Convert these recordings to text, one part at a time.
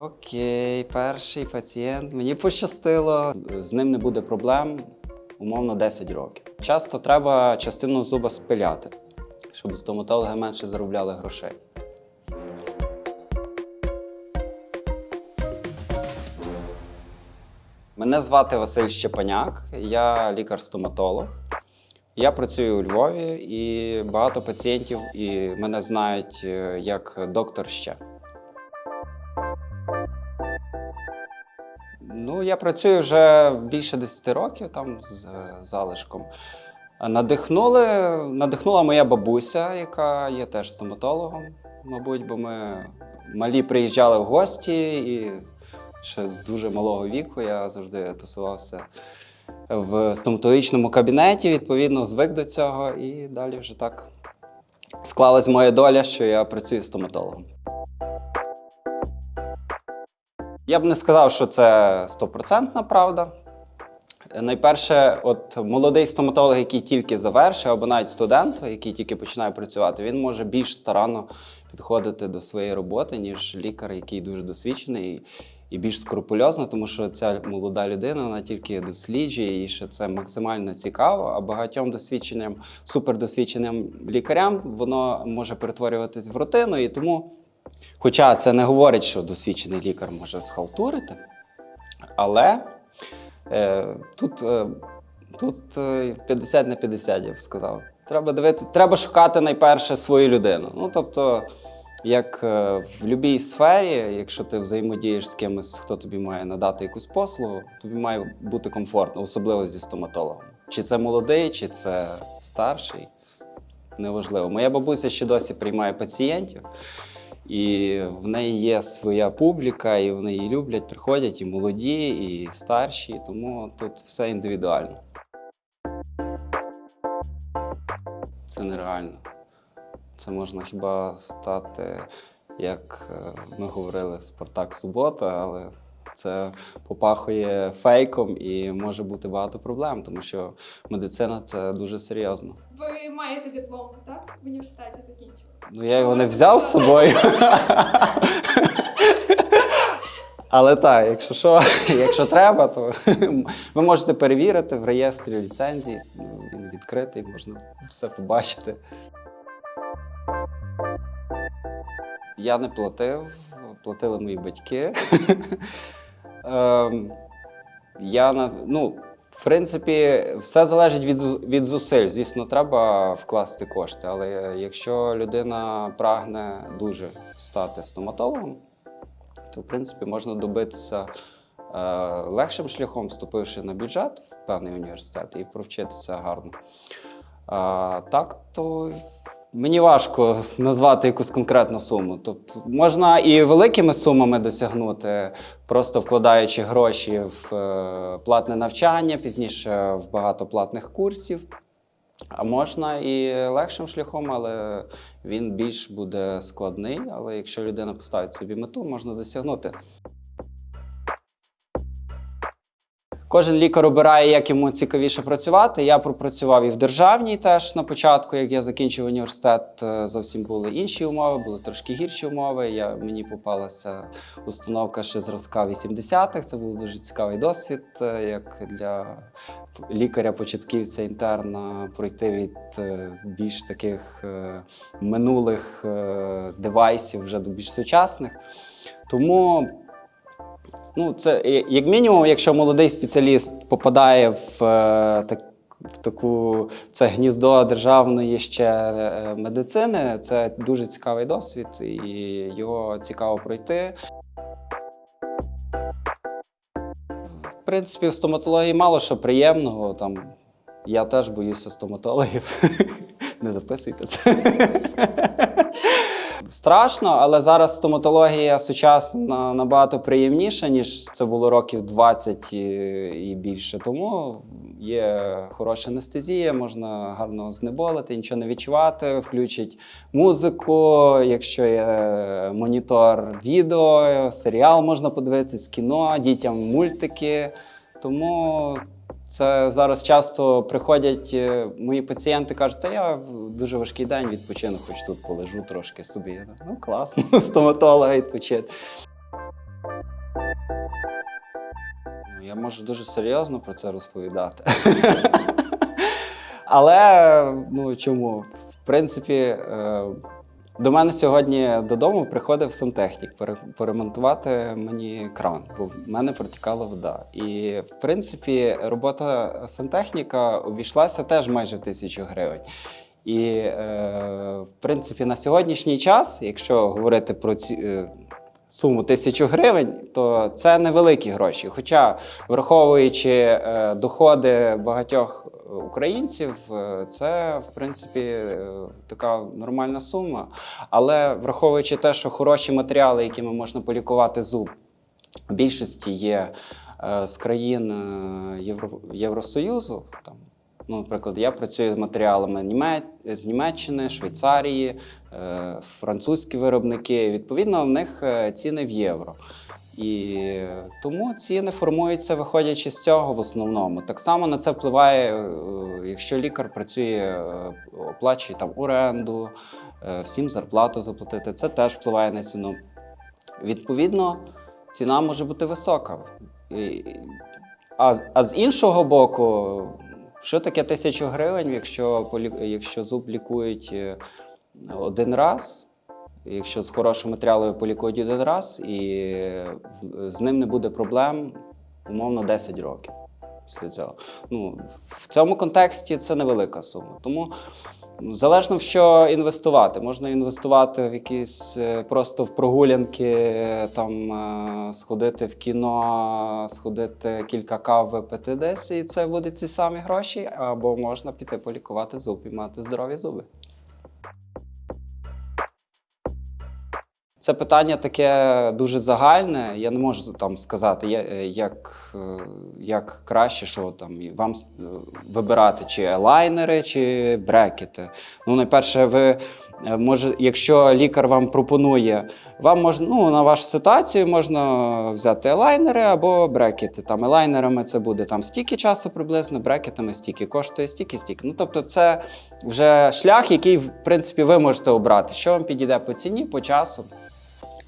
Окей, перший пацієнт. Мені пощастило. З ним не буде проблем, умовно 10 років. Часто треба частину зуба спиляти, щоб стоматологи менше заробляли грошей. Мене звати Василь Щепаняк, я лікар-стоматолог. Я працюю у Львові і багато пацієнтів і мене знають е, як доктор ще. Ну, я працюю вже більше 10 років там з е, залишком. Надихнули, надихнула моя бабуся, яка є теж стоматологом, мабуть, бо ми малі приїжджали в гості, і ще з дуже малого віку я завжди тусувався в стоматологічному кабінеті, відповідно, звик до цього, і далі вже так склалась моя доля, що я працюю стоматологом. Я б не сказав, що це стопроцентна правда. Найперше, от молодий стоматолог, який тільки завершив, або навіть студент, який тільки починає працювати, він може більш старанно підходити до своєї роботи, ніж лікар, який дуже досвідчений і- більш скрупульозно, тому що ця молода людина вона тільки досліджує, і що це максимально цікаво. А багатьом досвідченням, супердосвідченим лікарям воно може перетворюватись в рутину, і тому. Хоча це не говорить, що досвідчений лікар може схалтурити, але е, тут, е, тут е, 50 на 50, я б сказав. Треба дивити, треба шукати найперше свою людину. Ну, тобто, як е, в будь-якій сфері, якщо ти взаємодієш з кимось, хто тобі має надати якусь послугу, тобі має бути комфортно, особливо зі стоматологом. Чи це молодий, чи це старший, неважливо. Моя бабуся ще досі приймає пацієнтів. І в неї є своя публіка, і вони її люблять, приходять і молоді, і старші, тому тут все індивідуально. Це нереально. Це можна хіба стати, як е, ми говорили, Спартак Субота, але це попахує фейком і може бути багато проблем, тому що медицина це дуже серйозно. Ви маєте диплом, так? В університеті закінчили. Ну, я його не взяв з собою. Але так, якщо що, якщо треба, то ви можете перевірити в реєстрі ліцензії. Ну, Він відкритий, можна все побачити. Я не платив, платили мої батьки. Ем, Я ну, в принципі, все залежить від, від зусиль. Звісно, треба вкласти кошти, але якщо людина прагне дуже стати стоматологом, то в принципі можна добитися е, легшим шляхом, вступивши на бюджет в певний університет і провчитися гарно. А, так, то мені важко назвати якусь конкретну суму. Тобто можна і великими сумами досягнути, просто вкладаючи гроші в е, платне навчання, пізніше в багато платних курсів. А можна і легшим шляхом, але він більш буде складний. Але якщо людина поставить собі мету, можна досягнути. Кожен лікар обирає, як йому цікавіше працювати. Я пропрацював і в державній теж на початку, як я закінчив університет, е, зовсім були інші умови, були трошки гірші умови. Я, мені попалася установка ще зразка 80-х. Це був дуже цікавий досвід, е, як для лікаря-початківця інтерна пройти від е, більш таких минулих девайсів вже до більш сучасних. Тому Ну, це е, як мінімум, якщо молодий спеціаліст попадає в, е, так, в таку це гніздо державної ще е, медицини, це дуже цікавий досвід, і його цікаво пройти. В принципі, в стоматології мало що приємного. Там, я теж боюся стоматологів. Не записуйте це. Страшно, але зараз стоматологія сучасна набагато приємніша, ніж це було років 20 і, більше. Тому є хороша анестезія, можна гарно знеболити, нічого не відчувати, включить музику, якщо є монітор відео, серіал можна подивитися, кіно, дітям мультики. Тому це зараз часто приходять е, мої пацієнти, кажуть, та я дуже важкий день відпочину, хоч тут полежу трошки собі. Я так, Ну, класно, стоматолога відпочити. Ну, я можу дуже серйозно про це розповідати. Але ну чому? В принципі, е, до мене сьогодні додому приходив сантехнік поремонтувати мені кран, бо в мене протікала вода. І в принципі, робота сантехніка обійшлася теж майже тисячу гривень. І е, в принципі, на сьогоднішній час, якщо говорити про ці. Суму тисячу гривень, то це невеликі гроші. Хоча, враховуючи е, доходи багатьох е, українців, е, це в принципі така нормальна сума. Але враховуючи те, що хороші матеріали, якими можна полікувати зуб, в більшості є з країн Євро, Євросоюзу. Там, ну, наприклад, я працюю з матеріалами з Німеччини, Швейцарії, е, французькі виробники. Відповідно, в них е, ціни в євро. І тому ціни формуються, виходячи з цього в основному. Так само на це впливає, е, якщо лікар працює, оплачує там оренду, всім зарплату заплатити. Це теж впливає на ціну. Відповідно, ціна може бути висока. А з іншого боку, що таке тисячу гривень, якщо, якщо зуб лікують е, один раз, якщо з хорошим матеріалом полікують один раз, і е, з ним не буде проблем, умовно, 10 років після цього. Ну, в цьому контексті це невелика сума. Тому залежно в що інвестувати. Можна інвестувати в якісь е, просто в прогулянки, е, там е, сходити в кіно, сходити кілька кав випити десь, і це будуть ці самі гроші, або можна піти полікувати зуб і мати здорові зуби. Це питання таке дуже загальне. Я не можу там сказати, е, як, е, як краще, що там вам е, вибирати, чи лайнери, чи брекети. Ну, найперше, ви може, якщо лікар вам пропонує, вам можна ну, на вашу ситуацію можна взяти лайнери або брекети. Там елайнерами це буде там стільки часу приблизно, брекетами стільки коштує стільки, стільки. Ну тобто, це вже шлях, який в принципі ви можете обрати, що вам підійде по ціні, по часу.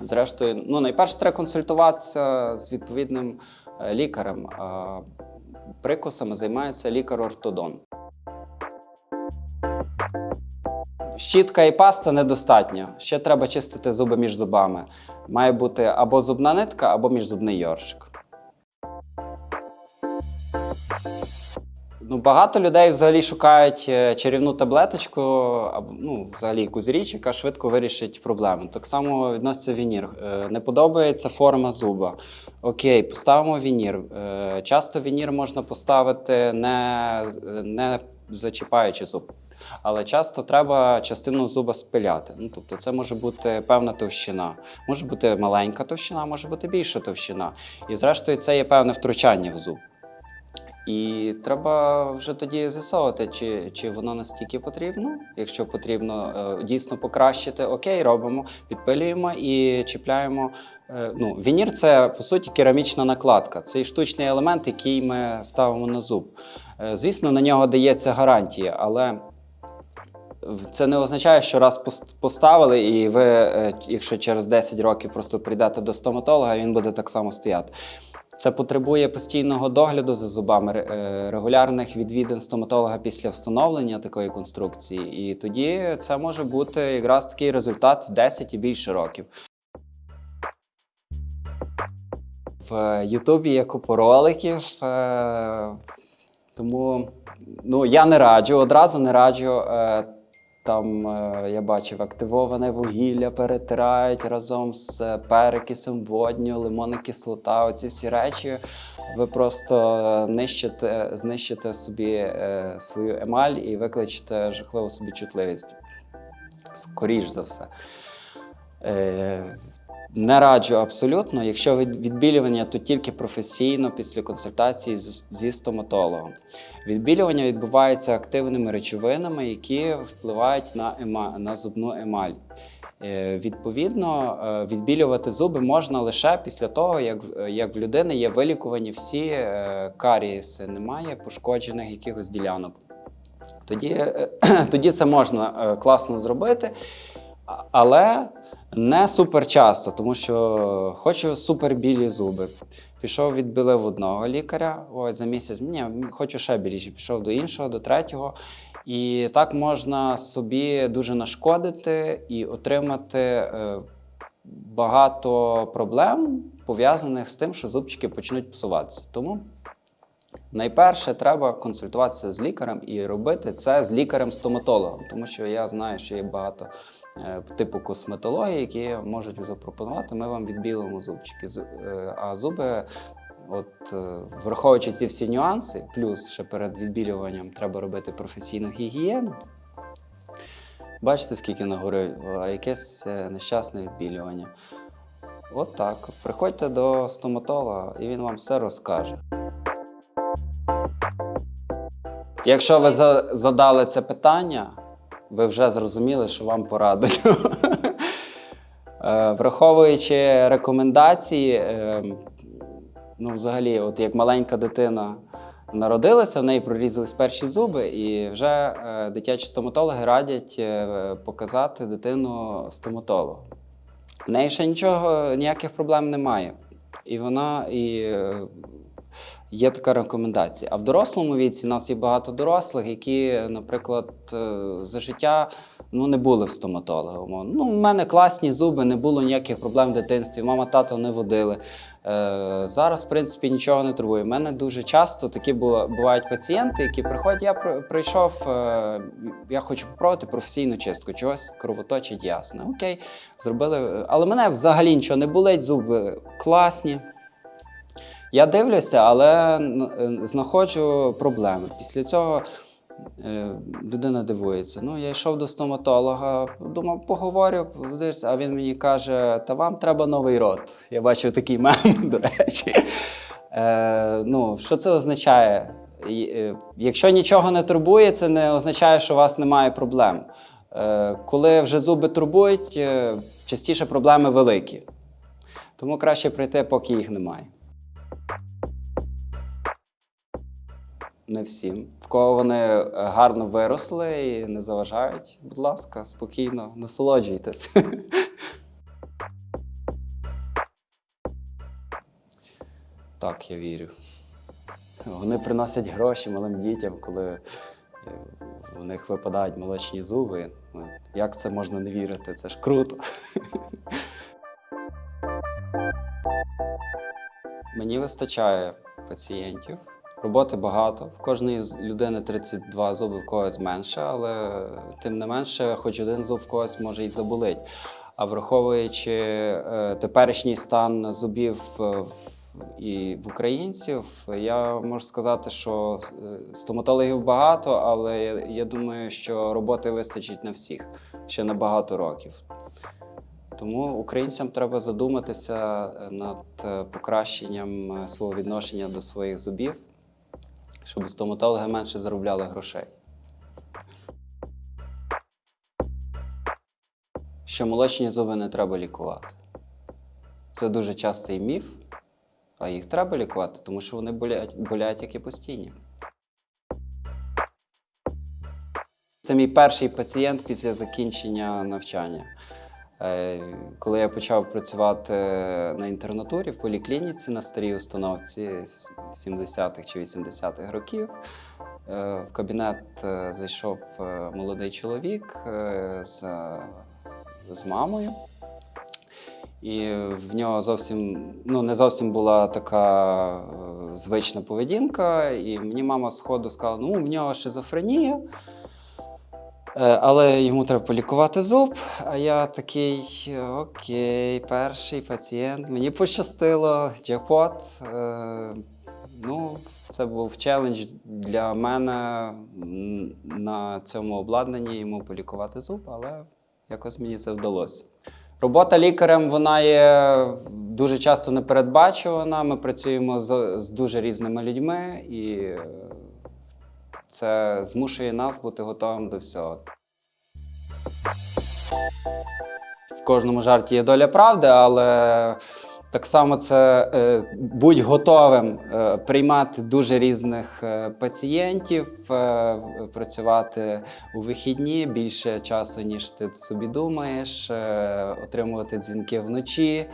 Зрештою, ну найперше треба консультуватися з відповідним е, лікарем. Прикусами займається лікар-ортодонт. Щітка і паста недостатньо. Ще треба чистити зуби між зубами. Має бути або зубна нитка, або міжзубний йоршик. Ну, багато людей взагалі шукають е, чарівну таблеточку, або ну, взагалі якусь річ, яка швидко вирішить проблему. Так само відноситься вінір. Е, Не подобається форма зуба. Окей, поставимо вінір. Е, Часто вінір можна поставити не, не зачіпаючи зуб. Але часто треба частину зуба спиляти. Ну, тобто це може бути певна товщина, може бути маленька товщина, може бути більша товщина. І зрештою, це є певне втручання в зуб. І треба вже тоді з'ясовувати, чи, чи воно настільки потрібно. Якщо потрібно е, дійсно покращити, окей, робимо, підпилюємо і чіпляємо. Е, ну, вінір це по суті керамічна накладка. Це штучний елемент, який ми ставимо на зуб. Е, звісно, на нього дається гарантія, але це не означає, що раз поставили, і ви, якщо через 10 років просто прийдете до стоматолога, він буде так само стояти. Це потребує постійного догляду за зубами, е, регулярних відвідин стоматолога після встановлення такої конструкції. І тоді це може бути якраз такий результат в 10 і більше років. В Ютубі є купа роликів, е, тому ну, я не раджу, одразу не раджу. Там е, я бачив активоване вугілля перетирають разом з е, перекисом водню, лимонна кислота. Оці всі речі. Ви просто е, нищите, знищите собі свою емаль і викличете жахливу собі чутливість. Скоріш за все. Не раджу абсолютно. Якщо відбілювання, то тільки професійно після консультації зі стоматологом. Відбілювання відбувається активними речовинами, які впливають на, ема, на зубну емаль. Е, Відповідно, е, відбілювати зуби можна лише після того, як, як в людини є вилікувані всі е, карієси, немає пошкоджених якихось ділянок. Тоді, тоді це можна класно зробити. Але Не супер часто, тому що хочу супер білі зуби. Пішов, відбілив одного лікаря ось за місяць. Ні, хочу ще біліші. Пішов до іншого, до третього. І так можна собі дуже нашкодити і отримати е, багато проблем, пов'язаних з тим, що зубчики почнуть псуватися. Тому найперше треба консультуватися з лікарем і робити це з лікарем-стоматологом, тому що я знаю, що є багато типу косметології, які можуть запропонувати. Ми вам відбілимо зубчики. Е, А зуби, от е, враховуючи ці всі нюанси, плюс ще перед відбілюванням треба робити професійну гігієну. Бачите, скільки нагорить, а якесь е, нещасне відбілювання. От так. Приходьте до стоматолога, і він вам все розкаже. Якщо ви задали це питання, ви вже зрозуміли, що вам порадить. Е, Враховуючи рекомендації, е, ну, взагалі, от як маленька дитина народилася, в неї прорізались перші зуби, і вже е, дитячі стоматологи радять показати дитину стоматологу. В неї ще нічого, ніяких проблем немає. І вона і є така рекомендація. А в дорослому віці у нас є багато дорослих, які, наприклад, е, за життя ну, не були в стоматолога. умовно. Ну, в мене класні зуби, не було ніяких проблем в дитинстві, мама, тато не водили. Е, зараз, в принципі, нічого не турбує. У мене дуже часто такі була- бувають пацієнти, які приходять, я прийшов, е, я хочу попробувати професійну чистку, чогось кровоточить ясно. Окей, зробили. Але мене взагалі нічого не болить, зуби класні. Я дивлюся, але е, знаходжу проблеми. Після цього е, людина дивується. Ну, я йшов до стоматолога, думав, поговорю, подивишся, а він мені каже: та вам треба новий рот. Я бачив такий мем, до речі. Е, ну, що це означає? Е, Якщо нічого не турбує, це не означає, що у вас немає проблем. Коли вже зуби турбують, частіше проблеми великі. Тому краще прийти, поки їх немає. Не всім. В кого вони е, гарно виросли і не заважають, будь ласка, спокійно насолоджуйтесь. Так, я вірю. Вони приносять гроші малим дітям, коли е, у них випадають молочні зуби. Ну, Як це можна не вірити? Це ж круто. Мені вистачає пацієнтів. Роботи багато. В кожної людини 32 зуби, в когось менше, але тим не менше, хоч один зуб в когось може і заболить. А враховуючи е, теперішній стан зубів е, в- і в українців, я можу сказати, що е, стоматологів багато, але я, я думаю, що роботи вистачить на всіх ще на багато років. Тому українцям треба задуматися е, над е, покращенням е, свого відношення до своїх зубів, щоб стоматологи менше заробляли грошей. Що молочні зуби не треба лікувати. Це дуже частий міф, а їх треба лікувати, тому що вони болять, болять як і постійні. Це мій перший пацієнт після закінчення навчання. Е, Коли я почав працювати на інтернатурі в поліклініці на старій установці з 70-х чи 80-х років, е, в кабінет е, зайшов молодий чоловік з, з мамою. І в нього зовсім ну, не зовсім була така звична поведінка. І мені мама з ходу сказала: ну, в нього шизофренія. Е, Але йому треба полікувати зуб. А я такий: окей, перший пацієнт. Мені пощастило, джекпот. Е, Ну, це був челендж для мене на цьому обладнанні йому полікувати зуб, але якось мені це вдалося. Робота лікарем вона є дуже часто непередбачувана. Ми працюємо з, з дуже різними людьми, і це змушує нас бути готовим до всього. В кожному жарті є доля правди, але Так само це е, будь готовим е, приймати дуже різних е, пацієнтів, е, працювати у вихідні більше часу, ніж ти собі думаєш, е, отримувати дзвінки вночі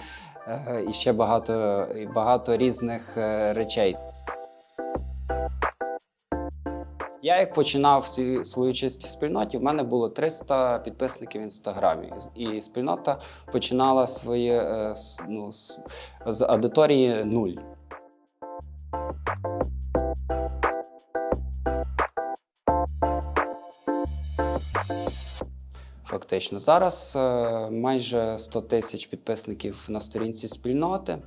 е, і ще багато, багато різних е, речей. Я як починав ці- свою честь в спільноті, в мене було 300 підписників в інстаграмі. І спільнота починала своє е, ну, з- аудиторії нуль. Фактично, зараз е, майже 100 тисяч підписників на сторінці спільноти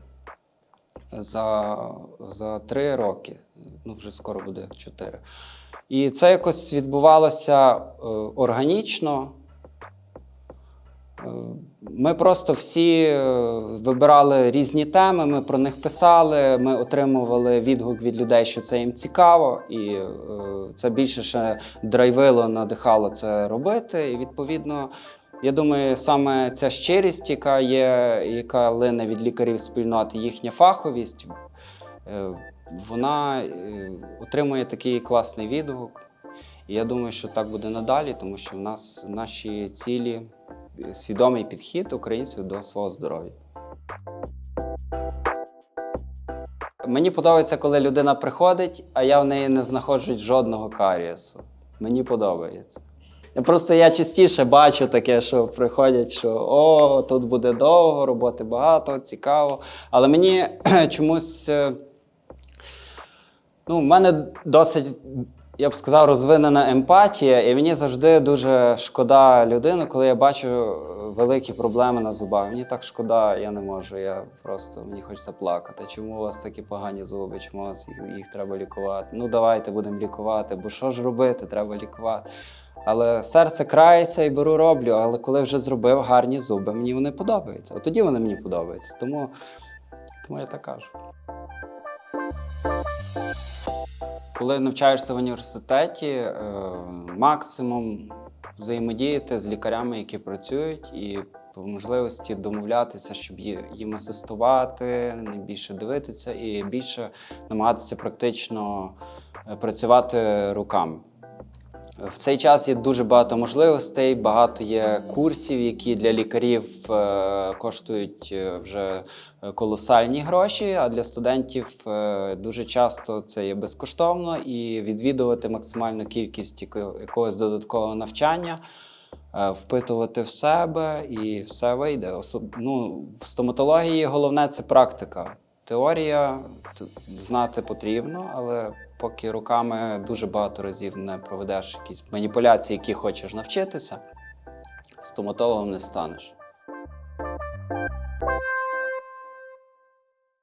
за, за три роки. Ну, вже скоро буде чотири. І це якось відбувалося е, органічно. Е, Ми просто всі е, вибирали різні теми, ми про них писали, ми отримували відгук від людей, що це їм цікаво, і це більше ще драйвило, надихало це робити. І відповідно, я думаю, саме ця щирість, яка є, яка лине від лікарів спільноти, їхня фаховість, вона е, отримує такий класний відгук. І я думаю, що так буде надалі, тому що в нас наші цілі е, свідомий підхід українців до свого здоров'я. Мені подобається, коли людина приходить, а я в неї не знаходжу жодного карієсу. Мені подобається. Просто я частіше бачу таке, що приходять, що о, тут буде довго, роботи багато, цікаво. Але мені чомусь. Ну, в мене досить, я б сказав, розвинена емпатія, і мені завжди дуже шкода людину, коли я бачу е, великі проблеми на зубах. Мені так шкода, я не можу. Я просто мені хочеться плакати. Чому у вас такі погані зуби? Чому у вас їх, їх треба лікувати? Ну давайте будемо лікувати, бо що ж робити? Треба лікувати. Але серце крається і беру, роблю. Але коли вже зробив гарні зуби, мені вони подобаються. От тоді вони мені подобаються. Тому, тому я так кажу. Коли навчаєшся в університеті, е, максимум взаємодіяти з лікарями, які працюють, і по можливості домовлятися, щоб їм асистувати, найбільше більше дивитися і більше намагатися практично е, працювати руками. В цей час є дуже багато можливостей, багато є курсів, які для лікарів е, коштують е, вже е, колосальні гроші, а для студентів дуже часто це є безкоштовно і відвідувати максимальну кількість якогось додаткового навчання. Впитувати в себе і все вийде. Ну, в стоматології головне це практика. Теорія знати потрібно, але поки руками дуже багато разів не проведеш якісь маніпуляції, які хочеш навчитися, стоматологом не станеш.